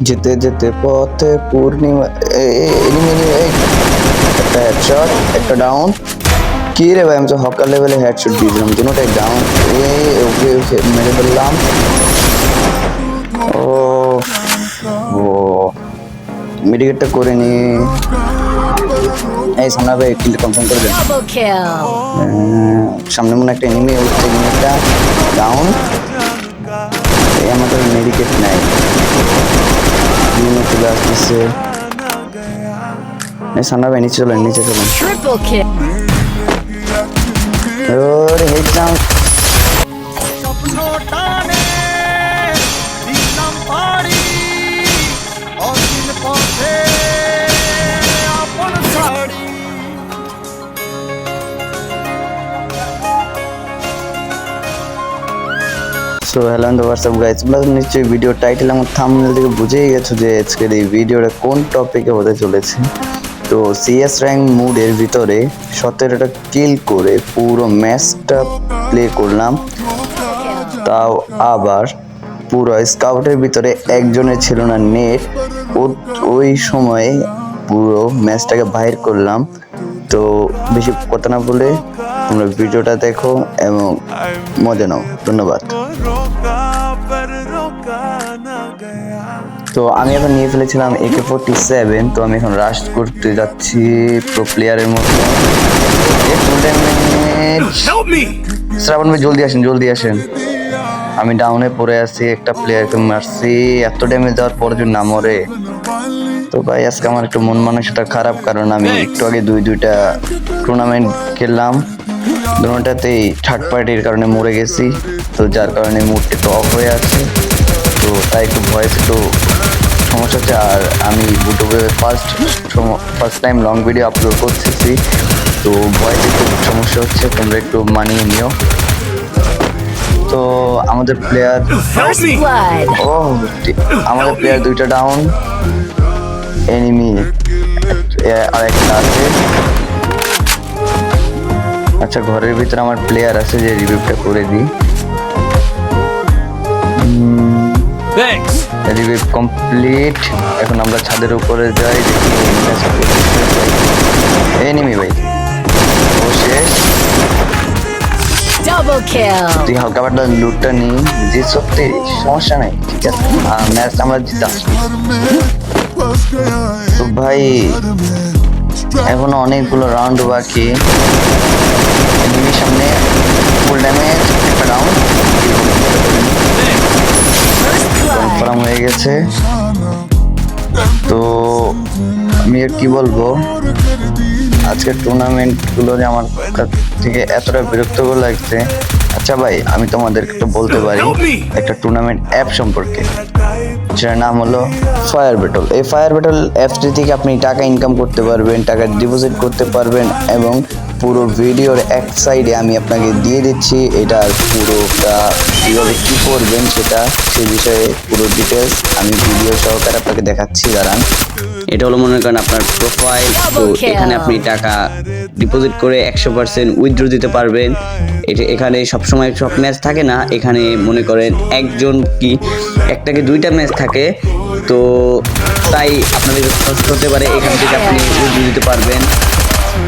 যেতে যেতে পথে পূর্ণিমা। একটা হেডশট একটা ডাউন কি রে ভাই আমি তো হকার লেভেলে হেডশট দিয়েছিলাম দুটোটাই ডাউন এ ওকে ওকে মেরে ফেললাম। ও ও মেডিকেটটা করে নি। এই সামনে ভাই কিল কনফার্ম করে দেন. আহ, সামনে মনে হয় একটা এনিমি উঠছে এনিমিটা ডাউন এই আমাদের মেডিকেট নাই এনিমি চলে আসতেছে সামনে ভাই নিচে চলেন নিচে চলেন। ওরে head chance so hello and what's up guys তোমরা নিশ্চয়ই ভিডিও টাইটেল আমার থাম্বনেল থেকে বুঝেই গেছো যে আজকের এই ভিডিওটা কোন টপিকে হতে চলেছে। তো সিএস র্যাঙ্ক মুডের ভিতরে সতেরোটা কিল করে পুরো ম্যাচটা প্লে করলাম। তাও আবার পুরো স্কাউটের ভিতরে একজনের ছিল না নেট ওই সময়ে পুরো ম্যাচটাকে বাইর করলাম। তো বেশি কথা না বলে তোমরা ভিডিওটা দেখো এবং মজা নাও, ধন্যবাদ। তো আমি এখন নিয়ে ফেলেছিলাম একে ফোরটি সেভেন তো আমি এখন রাশ করতে যাচ্ছি প্রো প্লেয়ারের me! শ্রাবণ ভাই জলদি আসেন জলদি আসেন। আমি ডাউনে পড়ে আছি একটা প্লেয়ারকে মারছি। এত ড্যামেজ দেওয়ার পর যদি না মরে। তো ভাই আজকে আমার একটু মন মানসিকতা খারাপ কারণ আমি একটু আগে দুই দুইটা টুর্নামেন্ট খেললাম। দুটাতেই থার্ড পার্টির কারণে মরে গেছি। তো যার কারণে মুডটা একটু অফ হয়ে আছে। তো তাই একটু ভয়েস একটু সমস্যা হচ্ছে আর আমি ইউটিউবে first first time long video upload করতেছি তো ভয়েস একটু সমস্যা হচ্ছে তোমরা একটু মানিয়ে নিও। তো আমাদের প্লেয়ার ও আমাদের প্লেয়ার দুইটা ডাউন এনিমি আর একটা আছে। আচ্ছা ঘরের ভিতরে আমার প্লেয়ার আছে যে রিভিউটা করে দিই। Thanks! রিভিউ কমপ্লিট এখন আমরা ছাদের উপরে যাই দেখি এনিমি ভাই ও শেষ Double kill. তুই হালকা পাতলা লুটটা নি। যে সত্যি সমস্যা নেই ঠিক আছে। ম্যাচ আমরা জিতাম তো ভাই এখনও অনেকগুলো রাউন্ড বাকি এনিমির সামনে ফুল ড্যামেজ একটা রাউন্ড First blood. গেছে তো আমি আর কি বলব আজকের টুর্নামেন্টগুলো যে আমার কাছ থেকে এতটা বিরক্তকর লাগছে। আচ্ছা ভাই আমি তোমাদের একটু বলতে পারি একটা টুর্নামেন্ট অ্যাপ সম্পর্কে যার নাম হলো ফায়ার ব্যাটল এই ফায়ার ব্যাটল অ্যাপটি থেকে আপনি টাকা ইনকাম করতে পারবেন টাকা ডিপোজিট করতে পারবেন এবং পুরো ভিডিওর এক সাইডে আমি আপনাকে দিয়ে দিচ্ছি। এটার পুরোটা কীভাবে কী করবেন সেটা সে বিষয়ে পুরো ডিটেলস আমি ভিডিও সহকারে আপনাকে দেখাচ্ছি দাঁড়ান। এটা হলো মনে করেন আপনার প্রোফাইল তো এখানে আপনি টাকা ডিপোজিট করে একশো পার্সেন্ট উইথড্র দিতে পারবেন। এটা এখানে সবসময় সব ম্যাচ থাকে না। এখানে মনে করেন একজন কি একটাকে দুইটা ম্যাচ থাকে। তো তাই আপনাদের কষ্ট হতে পারে। এখান থেকে আপনি উইথড্র দিতে পারবেন।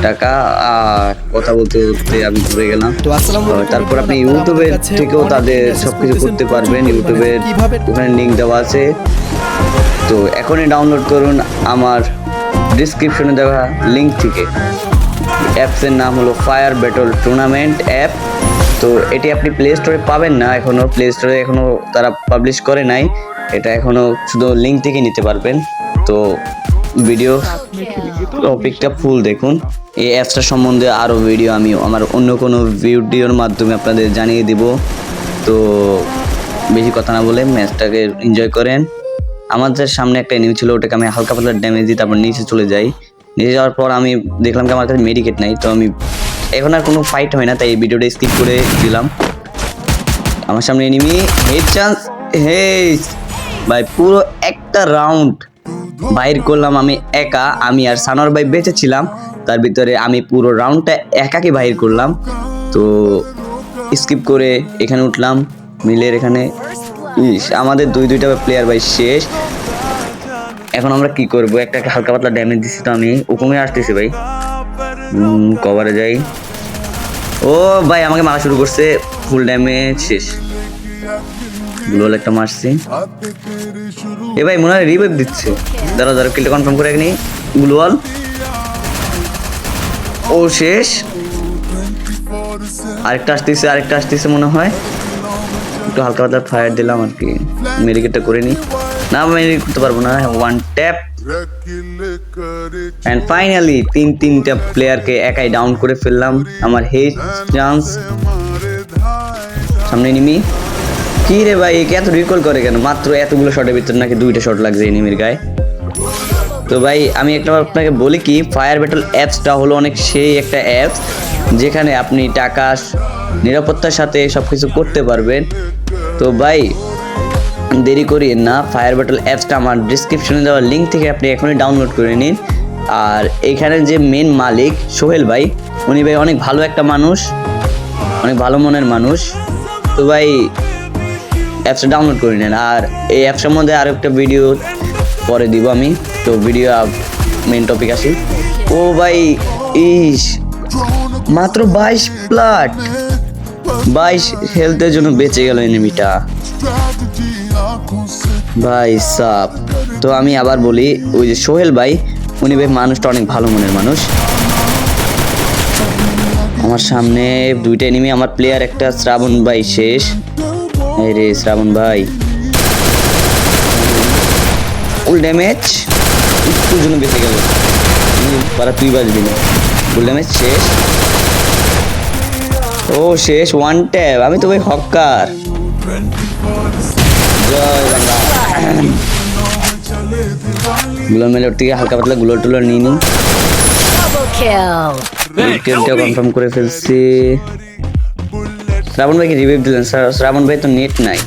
টাকা আর কথা বলতে বলতে আমি ঘুরে গেলাম। তারপর আপনি আপনারা ইউটিউবের থেকেও তাদের সবকিছু করেছেন করতে পারবেন। ইউটিউবের ওখানে লিঙ্ক দেওয়া আছে। তো এখনই ডাউনলোড করুন আমার ডিসক্রিপশনে দেওয়া লিঙ্ক থেকে। অ্যাপসের নাম হলো ফায়ার ব্যাটল টুর্নামেন্ট অ্যাপ তো এটি আপনি প্লে স্টোরে পাবেন না এখনও প্লে স্টোরে এখনও তারা পাবলিশ করে নাই। এটা এখনও শুধু লিঙ্ক থেকে নিতে পারবেন। তো ভিডিও টপিকটা ফুল দেখুন। এই অ্যাপসটা সম্বন্ধে আরও ভিডিও আমি আমার অন্য কোনো ভিডিওর মাধ্যমে আপনাদের জানিয়ে দিব। তো বেশি কথা না বলে ম্যাচটাকে এনজয় করেন। আমাদের সামনে একটা এনিমি ছিল ওটাকে আমি হালকা পাতলা ড্যামেজ দিই তারপর নিচে চলে যাই। নিচে যাওয়ার পর আমি দেখলাম কি আমার কাছে মেডিকেট নাই তো আমি এখন আর কোনো ফাইট হয় না তাই এই ভিডিওটা স্কিপ করে দিলাম। আমার সামনে এনিমি হেড চান্স হে ভাই পুরো একটা রাউন্ড বাইর করলাম আমি একা, আমি আর সানোয়ার ভাই বেঁচে ছিলাম। তার ভিতরে আমি পুরো রাউন্ডটা একাকে বাইর করলাম। তো স্কিপ করে এখানে উঠলাম, মিলের এখানে। ইস, আমাদের দুই দুইটা প্লেয়ার ভাই শেষ। এখন আমরা কি করব? একটা হালকা পাতলা ড্যামেজ দিচ্ছি তো আমি। হুকুমে আসতেছি ভাই। কভারে যাই। ও ভাই, আমাকে মারা শুরু করছে। ফুল ড্যামেজ শেষ। গ্লোল একটা মারছি। এ ভাই, মনে হয় রিভাইভ দিচ্ছে। দাঁড়া দাঁড়া কিলটা কনফার্ম করে নি। গ্লোয়াল ও, শেষ। আরেকটা আসতেছে আরেকটা আসতেছে মনে হয়। একটু হালকা পাতলা ফায়ার দিলাম আর কি। মেডিকেটটা করে নি। না মেডিকেট করতে পারব না। ওয়ান ট্যাপ অ্যান্ড ফাইনালি তিন, তিনটা প্লেয়ারকে একাই ডাউন করে ফেললাম। আমার হেড চান্স সামনে নিমি কি রে ভাই, একে এত রিকল করে কেন? মাত্র এতগুলো শটের ভিতর নাকি দুইটা শট লাগছে এনিমির গায়ে? তো ভাই, আমি একটা আপনাকে বলি কি ফায়ার ব্যাটল অ্যাপসটা হলো অনেক সেই একটা অ্যাপস যেখানে আপনি টাকা, নিরাপত্তার সাথে সব কিছু করতে পারবেন। তো ভাই, দেরি করিয়েন না ফায়ার ব্যাটল অ্যাপসটা আমার ডিসক্রিপশনে দেওয়া লিঙ্ক থেকে আপনি এখনই ডাউনলোড করে নিন। আর এখানে যে মেন মালিক, সোহেল ভাই, উনি ভাই অনেক ভালো একটা মানুষ, অনেক ভালো মনের মানুষ। তো ভাই অ্যাপসটা ডাউনলোড করে নেন। আর এই অ্যাপসের মধ্যে আরও একটা ভিডিও পরে দিব আমি। তো ভিডিও মেন টপিক আসি। ও ভাই, ইস, মাত্র বাইশ প্লাট বাইশ হেলথের জন্য বেঁচে গেল এনিমিটা ভাই, সাপ। তো আমি আবার বলি, ওই যে সোহেল ভাই, উনি ভাই মানুষটা অনেক ভালো মনের মানুষ। আমার সামনে দুইটা এনিমি আমার প্লেয়ার একটা শ্রাবণ ভাই শেষ। এই রে শ্রাবণ ভাই। ফুল ড্যামেজ একটুর জন্য বেঁচে গেল। পারা তুই বাজবি। না ফুল ড্যামেজ শেষ। ও শেষ ওয়ান ট্যাব আমি তো ভাই হকার। জয় বাংলা। গুলো মেলোর থেকে হালকা পাতলা গুলো টুলো নিয়ে নিই। কনফার্ম করে ফেলছি। শ্রাবণ ভাইকে রিভিউ দিলেন। শ্রা- শ্রাবণ ভাই তো নেট নাই।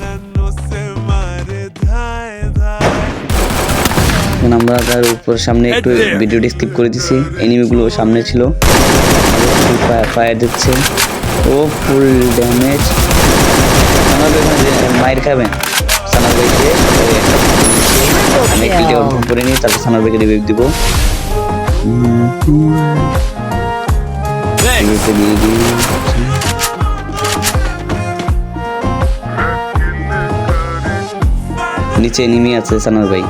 আমরা তার উপর সামনে একটু ভিডিওটি স্কিপ করে দিছি। এনিমিগুলো সামনে ছিল। ফায়ার দিচ্ছে। ও ফুল ড্যামেজ মায়ের খাবেন। সানার ভাইকে আমি কনফার্ম করে নিই তারপর সানার ভাইকে রিভিউ দিব। Thanks. রিভিউতে দিয়ে দিই। নিচে এনিমি আছে সানার ভাই।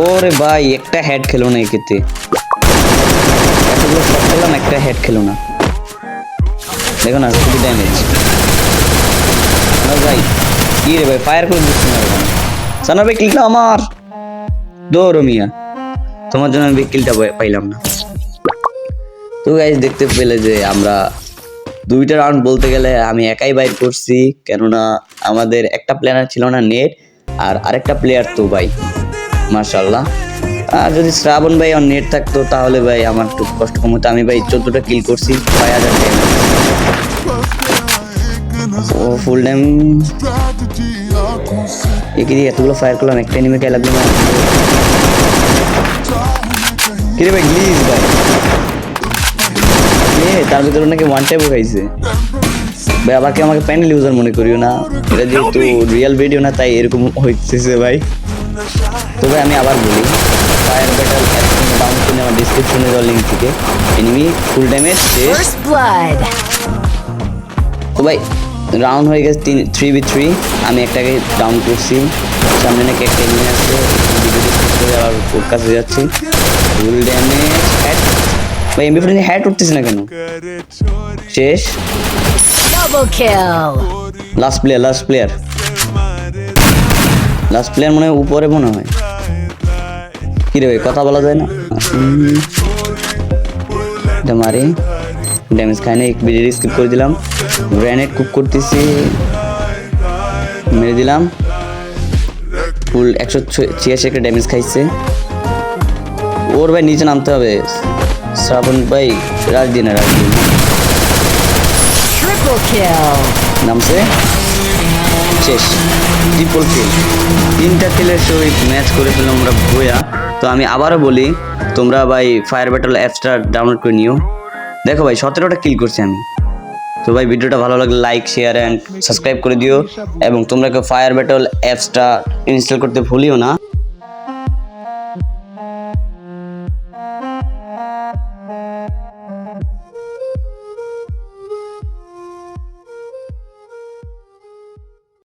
ওরে ভাই, একটা হেড খেলো না এক্ষেত্রে। এতগুলো শট খেলাম একটা হেড খেলো না। দেখো না, খুবই ড্যামেজ ভাই, কি রে ভাই ফায়ার করে দিচ্ছি না সানার ভাই কিলটা আমার। দৌড়ো মিয়া, তোমার জন্য আমি কিলটা পাইলাম না। তো গাইজ দেখতে পেলে যে আমরা দুইটা রাউন্ড বলতে গেলে আমি একাই বাইর করছি, কেননা আমাদের একটা প্লেয়ার ছিল না নেট, আর আরেকটা প্লেয়ার তো ভাই মার্শাল্লাহ আর যদি শ্রাবণ ভাই আর নেট থাকতো, তাহলে ভাই আমার একটু কষ্ট কম হতো আমি ভাই চোদ্দোটা কিল করছি, ছয় হাজার ও ফুল টাইম একে এতগুলো ফায়ার করলাম? একটা এনিমে কে লাগল না কিরে ভাই গ্লিজ ভাই। তার ভিতরে নাকি ওয়ান টাইপও খাইছে। ভাই আবার কি আমাকে প্যানেল ইউজার মনে করিও না? এটা যেহেতু রিয়েল ভিডিও না তাই এরকম হইতেছে ভাই। তো ভাই আমি আবার বলি ফায়ার ব্যাটাল ডাউন করে আমার ডিসক্রিপশনে দেওয়া লিঙ্ক থেকে। এনিমি ফুল ড্যামেজ তো ভাই রাউন্ড হয়ে গেছে তিন থ্রি বি থ্রি আমি একটাকে ডাউন করছি। সামনে নাকি একটা এনিমি আবার ওর কাছে যাচ্ছি। ফুল ড্যামেজ ভাই এমবি ফোর্টিন হ্যাট উঠতেছে না কেন? শেষ. Last player last player last player মনে হয় উপরে মনে হয়। কি রে ভাই কথা বলা যায় না? মারি। ড্যামেজ খায় না এক ভিডিও স্কিপ করে দিলাম। গ্র্যানেড কুক করতেছি। মেরে দিলাম। ফুল একশো ছিয়াশি একটা ড্যামেজ খাইছে। ওর ভাই নিচে নামতে হবে। শ্রাবণ ভাই Triple kill. নামছে? শেষ। ট্রিপল কিল তিনটা কিলের সহিত ম্যাচ করে ফেললাম আমরা ভুয়া। তো আমি আবারও বলি তোমরা ভাই ফায়ার ব্যাটল অ্যাপসটা ডাউনলোড করে নিও। দেখো ভাই সতেরোটা কিল করছি আমি। তো ভাই ভিডিওটা ভালো লাগলে লাইক শেয়ার অ্যান্ড সাবস্ক্রাইব করে দিও। এবং তোমরা কেউ ফায়ার ব্যাটল অ্যাপসটা ইনস্টল করতে ভুলিও না।